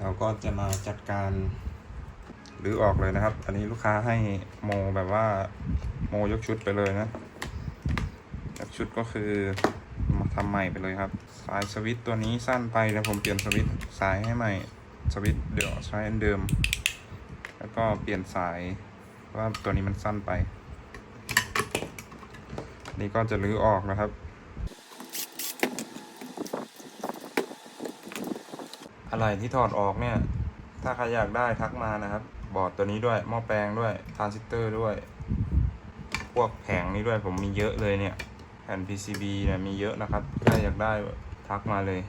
เราก็จะมาจัดการหรือออกเลยนะครับ อันนี้ลูกค้าให้โมแบบว่าโมยกชุดไปเลยนะยกชุดก็คือมาทำใหม่ไปเลยครับ สายสวิตตัวนี้สั้นไปแล้วผมเปลี่ยนสวิตสายให้ใหม่สวิตเดี๋ยวใช้อันเดิม แล้วก็เปลี่ยนสายว่าตัวนี้มันสั้นไป นี่ก็จะรื้อออกนะครับ อะไรที่ถอดออกเนี่ย ถ้าใครอยากได้ทักมานะครับ บอร์ดตัวนี้ด้วยหม้อแปลงด้วยทรานซิสเตอร์ด้วย พวกแผงนี้ด้วยผมมีเยอะเลยเนี่ย แผ่น PCB เนี่ยมีเยอะนะครับถ้าอยากได้ทักมาเลย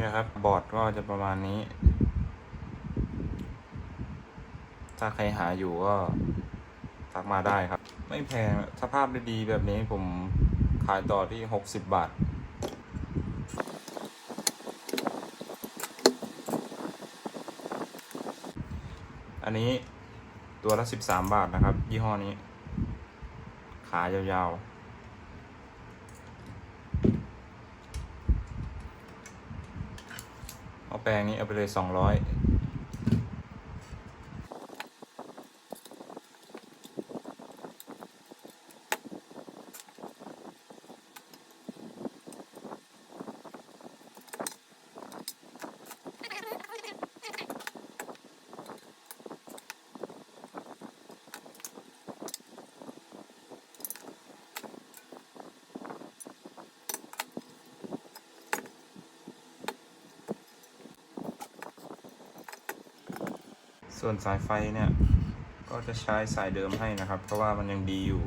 นี่นะครับ บอร์ดก็จะประมาณนี้ ถ้าใครหาอยู่ก็ทักมาได้ครับ ไม่แพงสภาพดีๆแบบนี้ผมขายต่อที่ 60 บาทอันนี้ตัวละ 13 บาทนะครับ ยี่ห้อนี้ ขายาวๆ เอา แปลงนี้เอาไปเลยสองร้อย ส่วนสายไฟเนี่ยก็จะใช้สายเดิมให้นะครับ เพราะว่ามันยังดีอยู่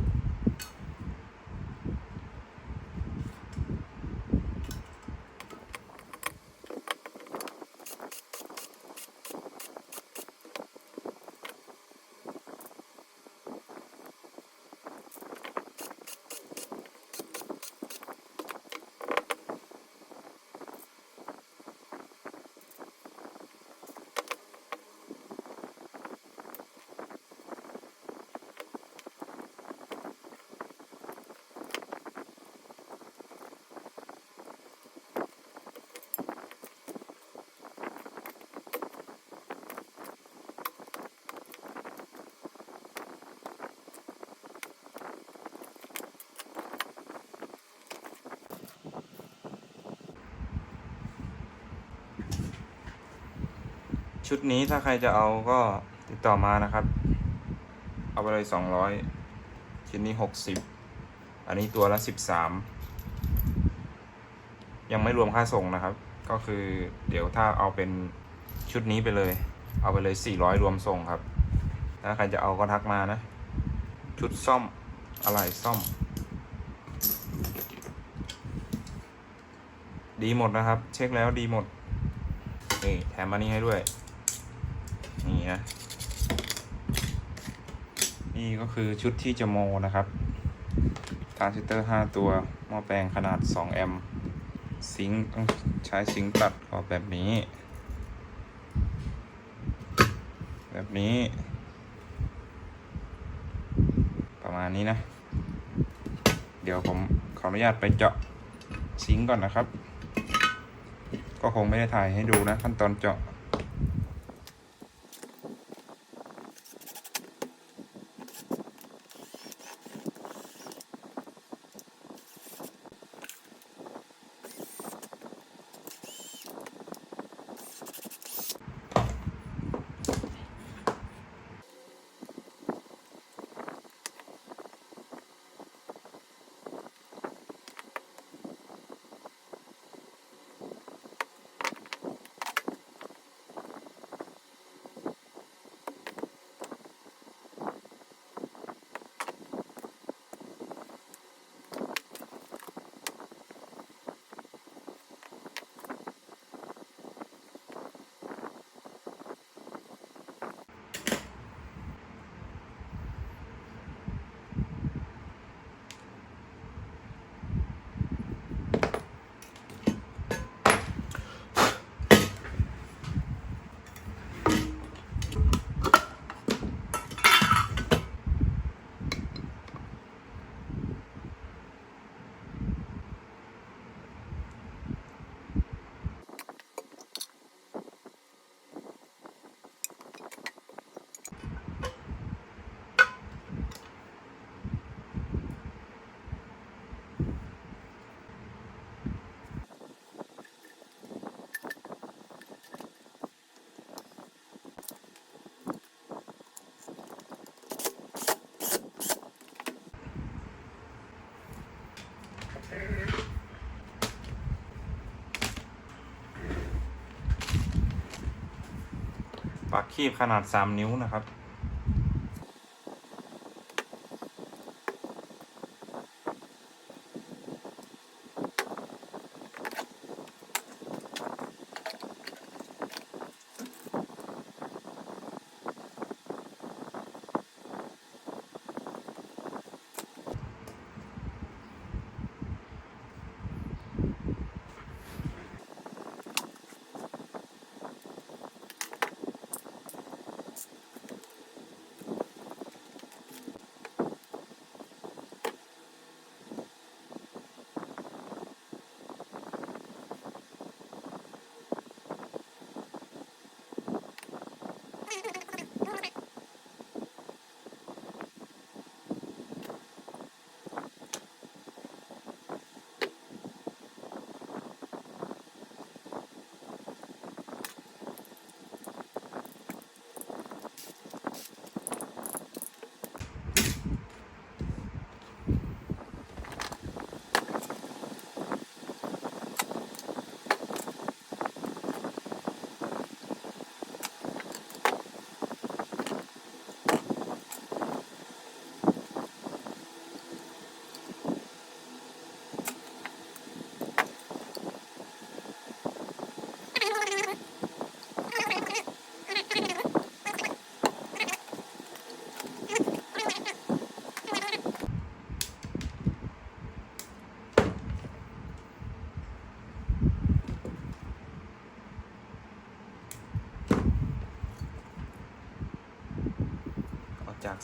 ชุดนี้ถ้าใครจะเอาก็ติดต่อมานะครับ เอาไปเลยสองร้อยชิ้นนี้หกสิบอันนี้ตัวละสิบสามยังไม่รวมค่าส่งนะครับ ก็คือเดี๋ยวถ้าเอาเป็นชุดนี้ไปเลย เอาไปเลยสี่ร้อยรวมส่งครับ ถ้าใครจะเอาก็ทักมานะ ชุดซ่อมอะไรซ่อม ดีหมดนะครับ เช็คแล้วดีหมดนี่แถมมานี่ให้ด้วย นี่นะนี่ก็คือชุดที่จะโมนะครับทรานซิสเตอร์ 5 ตัว หม้อแปลงขนาด 2 แอมป์ซิงต้องใช้ซิงตัดออกแบบนี้ แบบนี้ ประมาณนี้นะ เดี๋ยวผมขออนุญาตไปเจาะซิงก่อนนะครับ ก็คงไม่ได้ถ่ายให้ดูนะขั้นตอนเจาะ ปักคีบขนาด 3 นิ้วนะครับ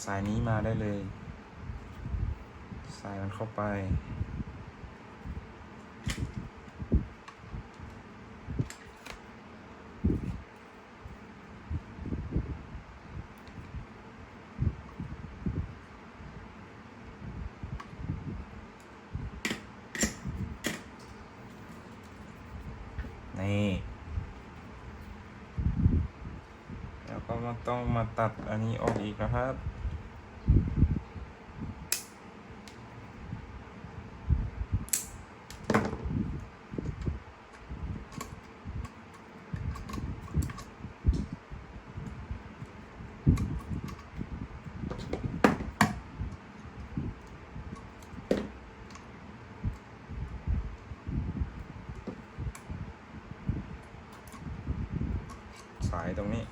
สายนี้มาได้เลย สายมันเข้าไป นี่ แล้วก็มาต้องมาตัดอันนี้ออกอีกนะครับ สายตรงนี้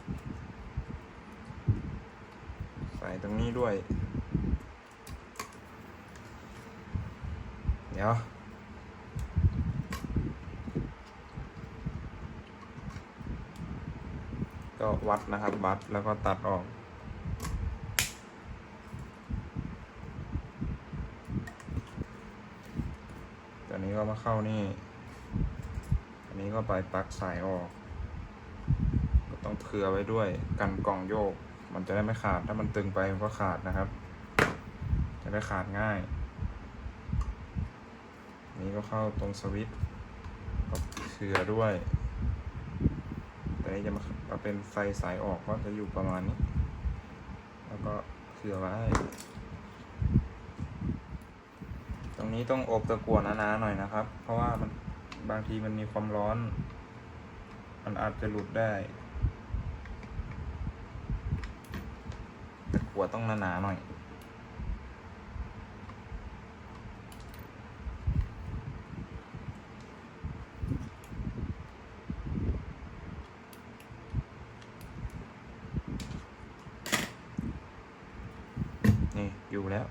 สายตรงนี้ด้วย เดี๋ยว ก็วัดนะครับวัดแล้วก็ตัดออกตอนนี้ก็มาเข้านี่ อันนี้ก็ไปปลั๊กสายออก ก็ต้องเผื่อไว้ด้วยกันกล่องโยก มันจะได้ไม่ขาด ถ้ามันตึงไปมันก็ขาดนะครับ จะได้ขาดง่าย นี้ก็เข้าตรงสวิตช์ก็เผื่อด้วย แต่จะมามาเป็นไฟสายออกก็จะอยู่ประมาณนี้ แล้วก็เผื่อไว้ ตรงนี้ต้องอบตะกั่วหนาๆหน่อยนะครับ เพราะว่ามันบางทีมันมีความร้อน มันอาจจะหลุดได้ หัวต้องหนาๆหน่อย นี่ อยู่แล้ว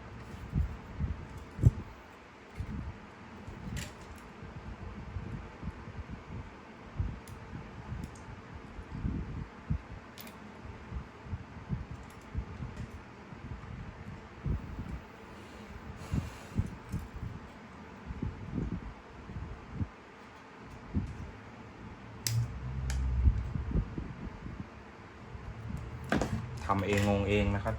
ทำเองงงเองนะครับ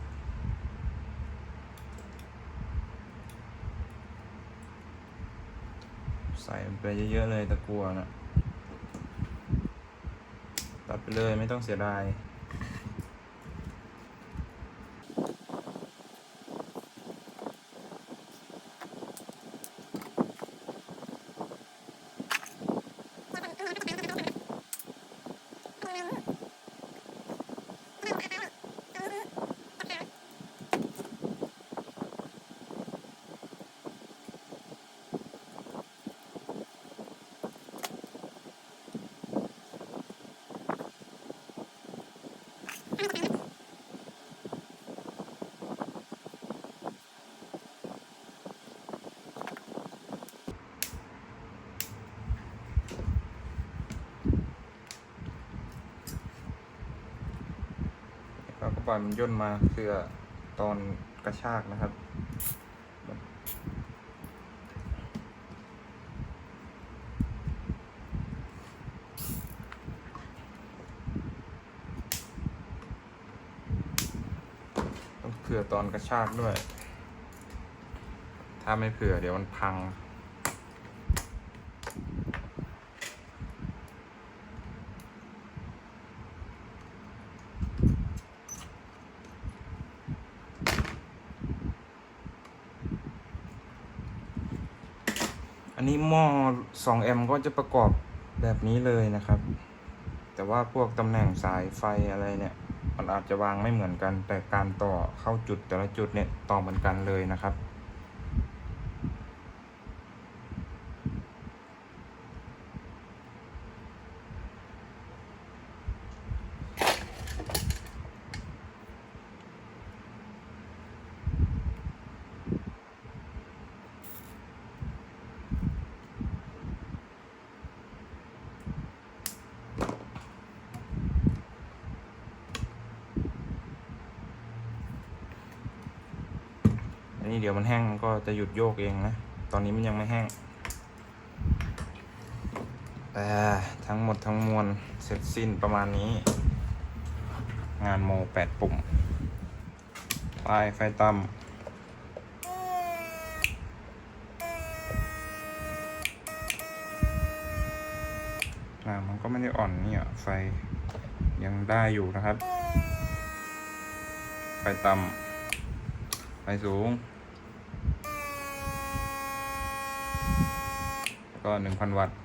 ใส่ไปเยอะๆเลยตะกัวนะตัดไปเลยไม่ต้องเสียดาย ปล่อยมันย่นมาเพื่อตอนกระชากนะครับ ต้องเผื่อตอนกระชากด้วย ถ้าไม่เผื่อเดี๋ยวมันพัง อันนี้หม้อ2แอมป์ก็จะประกอบแบบนี้เลยนะครับ แต่ว่าพวกตำแหน่งสายไฟอะไรเนี่ย มันอาจจะวางไม่เหมือนกัน แต่การต่อเข้าจุดแต่ละจุดเนี่ยต่อเหมือนกันเลยนะครับ นนี้เดี๋ยวมันแห้งก็จะหยุดโยกเองนะ ตอนนี้มันยังไม่แห้งแต่ทั้งหมดทั้งมวลเสร็จสิ้นประมาณนี้ งานโมแปดปุ่มปลายไฟต่ำอ่ามันก็ไม่ได้อ่อนเนี่ยไฟยังได้อยู่นะครับ ไฟต่ำไฟสูง แล้ว ก็หนึ่งพันวัตต์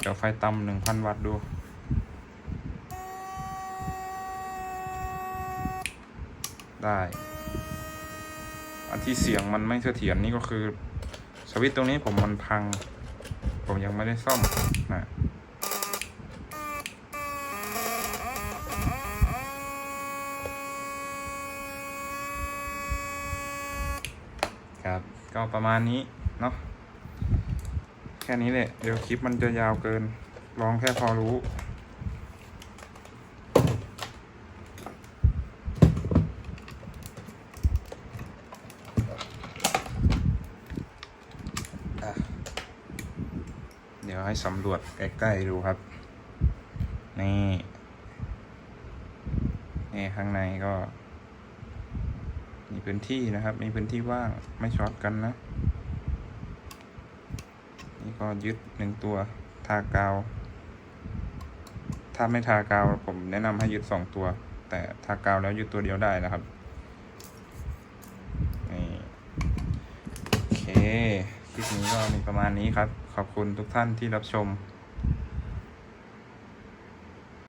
เดี๋ยวไฟต่ำหนึ่งพันวัตต์ดูได้อันที่เสียงมันไม่เสถียรนี่ก็คือ สวิตตรงนี้ผมมันพัง ผมยังไม่ได้ซ่อมนะ ครับ ก็ประมาณนี้เนาะแค่นี้แหละเดี๋ยวคลิปมันจะยาวเกินลองแค่พอรู้เดี๋ยวให้สำรวจใกล้ๆดูครับ นี่ นี่ข้างในก็ มีพื้นที่นะครับ มีพื้นที่ว่างไม่ช็อตกันนะ นี่ก็ยึดหนึ่งตัวทากาว ถ้าไม่ทากาวผมแนะนำให้ยึดสองตัว แต่ทากาวแล้วยึดตัวเดียวได้นะครับนี่โอเคคลิปนี้ก็มีประมาณนี้ครับ ขอบคุณทุกท่านที่รับชม